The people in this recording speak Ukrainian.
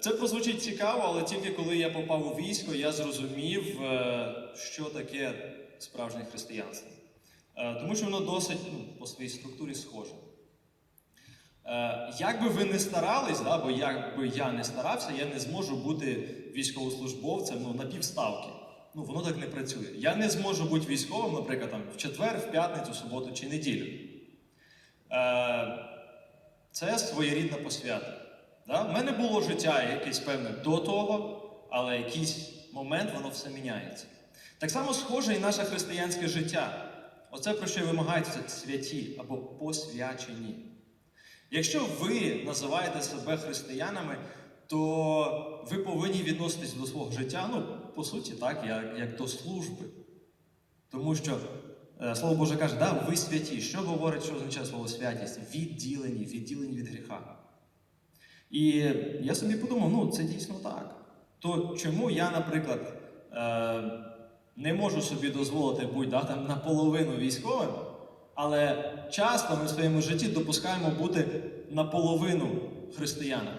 Це прозвучить цікаво, але тільки коли я попав у військо, я зрозумів, е, що таке справжнє християнство. Е, Тому що воно досить ну, по своїй структурі схоже. Е, Як би ви не старались, да, бо як би я не старався, я не зможу бути військовослужбовцем ну, на півставки. Ну, воно так не працює. Я не зможу бути військовим, наприклад, там, в четвер, в п'ятницю, суботу чи неділю. Це своєрідна посвята. Да? У мене було життя якесь певне до того, але якийсь момент воно все міняється. Так само схоже і наше християнське життя. Оце про що вимагається святі або посвячені. Якщо ви називаєте себе християнами, то ви повинні відноситись до свого життя, ну, по суті, так, як, як до служби. Тому що е, Слово Боже каже, да, ви святі. Що говорить, що означає слово святість? Відділені, відділені від гріха. І я собі подумав, ну це дійсно так. То чому я, наприклад, е, не можу собі дозволити бути да, там, наполовину військовим, але часто ми в своєму житті допускаємо бути наполовину християнами.